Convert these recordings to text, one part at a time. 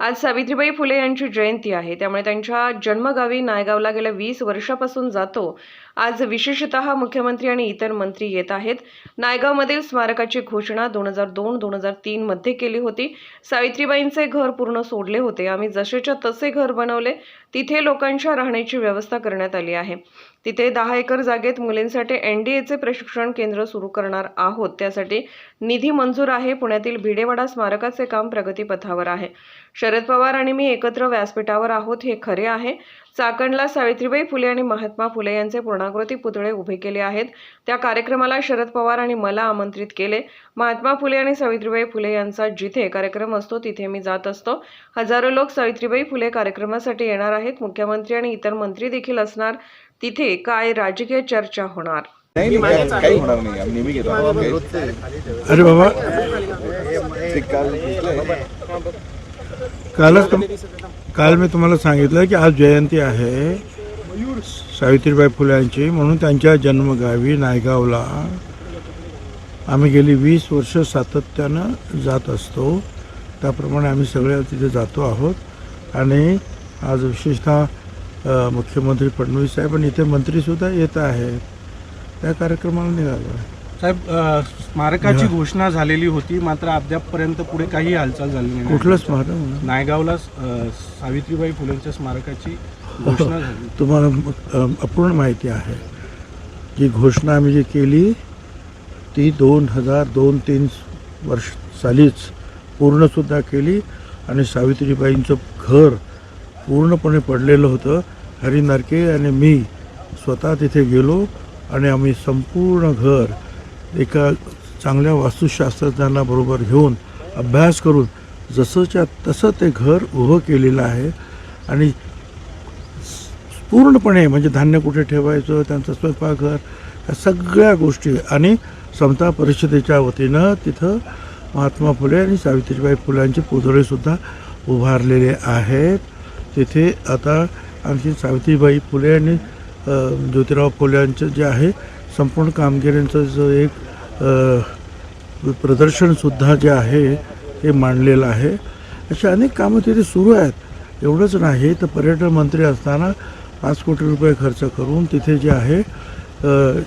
आज सावित्रीबाई फुले यांची जयंती आहे. त्यामुळे त्यांच्या जन्मगावी नायगावला गेल्या वीस वर्षापासून जातो. आज विशेषतः मुख्यमंत्री आणि इतर मंत्री येत आहेत. नायगावमधील स्मारकाची घोषणा दोन हजार दोन दोन हजार तीनमध्ये केली होती. सावित्रीबाईंचे घर पूर्ण सोडले होते. आम्ही जसेच्या तसे घर बनवले तिथे लोकांच्या राहण्याची व्यवस्था करण्यात आली आहे. तिथे दहा एकर जागेत मुलींसाठी एन डी एचे प्रशिक्षण केंद्र सुरू करणार आहोत. त्यासाठी निधी मंजूर आहे. पुण्यातील भिडेवाडा स्मारकाचे काम प्रगतीपथावर आहे. शरद पवार आणि मी एकत्र व्यासपीठावर आहोत हे खरे आहे. चाकणला सावित्रीबाई फुले आणि महात्मा फुले यांचे पूर्णाकृती पुतळे उभे केले आहेत. त्या कार्यक्रमाला शरद पवार आणि मला आमंत्रित केले. महात्मा फुले आणि सावित्रीबाई फुले यांचा जिथे कार्यक्रम असतो तिथे मी जात असतो. हजारो लोक सावित्रीबाई फुले कार्यक्रमासाठी येणार आहेत. मुख्यमंत्री आणि इतर मंत्री देखील असणार. तिथे काय राजकीय चर्चा होणार? नाही नाही काही- होणार नाही. आम्ही नेहमी घेतो. अरे बाबा. कालच काल मी तुम्हाला सांगितलं की आज जयंती आहे. सावित्रीबाई फुल्यांची म्हणून त्यांच्या जन्मगावी नायगावला आम्ही गेली वीस वर्ष सातत्यानं जात असतो. त्याप्रमाणे आम्ही सगळे तिथे जातो आहोत. आणि आज विशेषतः मुख्यमंत्री फडणवीस साहेब आणि इथे मंत्रीसुद्धा येत आहेत. त्या कार्यक्रमाला निघालो आहे. साहेब स्मारकाची घोषणा झालेली होती मात्र अद्यापपर्यंत पुढे काही हालचाल झाली नाही. कुठलं स्मारक? नायगावला सावित्रीबाई फुलेंच्या स्मारकाची घोषणा झाली. तुम्हाला अपूर्ण माहिती आहे जी घोषणा आम्ही जी केली ती दोन हजार दोन तीन वर्ष सालीच पूर्णसुद्धा केली आणि सावित्रीबाईंचं घर पूर्णपणे पडलेलं होतं. हरी नरके आणि मी स्वतः तिथे गेलो आणि आम्ही संपूर्ण घर एका चांगल्या वास्तुशास्त्रज्ञांना बरोबर घेऊन अभ्यास करून जसंच्या तसं ते घर उभं केलेलं आहे. आणि पूर्णपणे म्हणजे धान्य कुठे ठेवायचं त्यांचं स्वयंपाकघर या सगळ्या गोष्टी. आणि समता परिषदेच्या वतीनं तिथं महात्मा फुले आणि सावित्रीबाई फुलांचे पुतळेसुद्धा उभारलेले आहेत. तिथे आता आणखी सावित्रीबाई फुले आणि ज्योतिराव ज्योतिराव फुल्यांचं जे आहे संपूर्ण कामगिरींचं जो एक प्रदर्शनसुद्धा जे आहे ते मांडलेलं आहे. अशी अनेक कामं तिथे सुरू आहेत. एवढंच नाही तर पर्यटन मंत्री असताना पाच कोटी रुपये खर्च करून तिथे जे आहे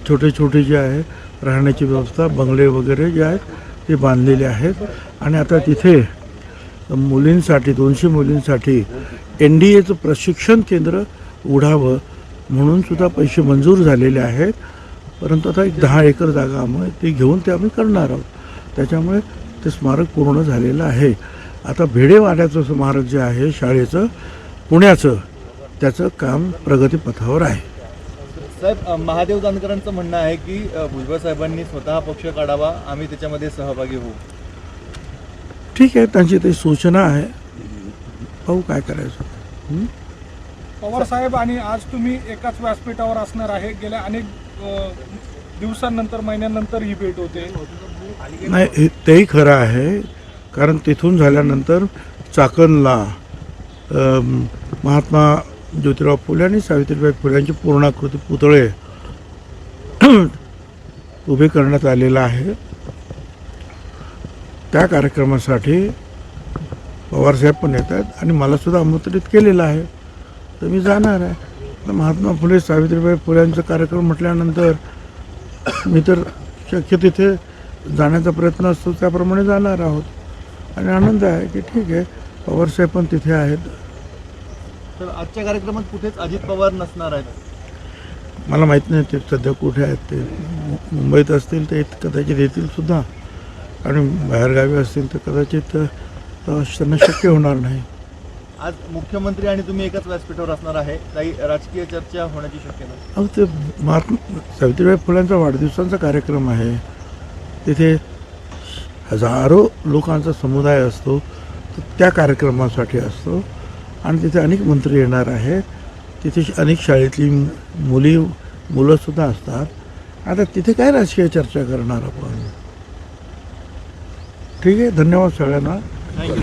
छोटे छोटे जे आहे राहण्याची व्यवस्था बंगले वगैरे जे आहेत ते बांधलेले आहेत. आणि आता तिथे मुलींसाठी दोनशे मुलींसाठी एन डी एचं प्रशिक्षण केंद्र उघडावं म्हणून सुद्धा पैसे मंजूर झालेले आहेत. परंतु आता एक दहा एकर जागा आम्ही ती घेऊन ते आम्ही करणार आहोत. त्याच्यामुळे ते स्मारक पूर्ण झालेलं आहे. आता भेडेवाड्याचं स्मारक जे आहे शाळेचं पुण्याचं त्याचं काम प्रगतीपथावर आहे. साहेब महादेव जानकरांचं म्हणणं आहे की भुजबळ साहेबांनी स्वतः पक्ष काढावा आम्ही त्याच्यामध्ये सहभागी होऊ. ठीक आहे त्यांची ते सूचना आहे. पाहू काय करायचं. हं? पवार साहेब आणि आज तुम्ही एकाच व्यासपीठावर असणार आहे. गेल्या अनेक दिवसांनंतर महिन्यानंतर ही भेट होते. नाही हे- तेही खरं आहे कारण तिथून झाल्यानंतर चाकणला महात्मा ज्योतिराव फुले आणि सावित्रीबाई फुल्यांचे पूर्णाकृती पुतळे उभे करण्यात आलेला आहे. त्या कार्यक्रमासाठी पवारसाहेब पण येत आहेत आणि मला सुद्धा आमंत्रित केलेलं आहे. तर मी जाणार आहे. महात्मा फुले सावित्रीबाई फुल्यांचा कार्यक्रम म्हटल्यानंतर मी तर शक्य तिथे जाण्याचा प्रयत्न असतो त्याप्रमाणे जाणार आहोत. आणि आनंद आहे की ठीक आहे पवारसाहेब पण तिथे आहेत. तर आजच्या कार्यक्रमात कुठेच अजित पवार नसणार आहेत? मला माहीत नाही ते सध्या कुठे आहेत ते. मुंबईत असतील ते कदाचित येतील सुद्धा. आणि बाहेरगावी असतील तर कदाचित त्यांना शक्य होणार नाही. आज मुख्यमंत्री आणि तुम्ही एकाच व्यासपीठावर असणार आहे. काही राजकीय चर्चा होण्याची शक्यता? अहो ते महात्मा सावित्रीबाई फुलांचा वाढदिवसांचा कार्यक्रम आहे. तिथे हजारो लोकांचा समुदाय असतो. तो त्या कार्यक्रमासाठी असतो. आणि तिथे अनेक मंत्री येणार आहेत. तिथे अनेक शाळेतली मुली मुलंसुद्धा असतात. आता तिथे काय राजकीय चर्चा करणार आपण? ठीक आहे धन्यवाद सगळ्यांना. थँक्यू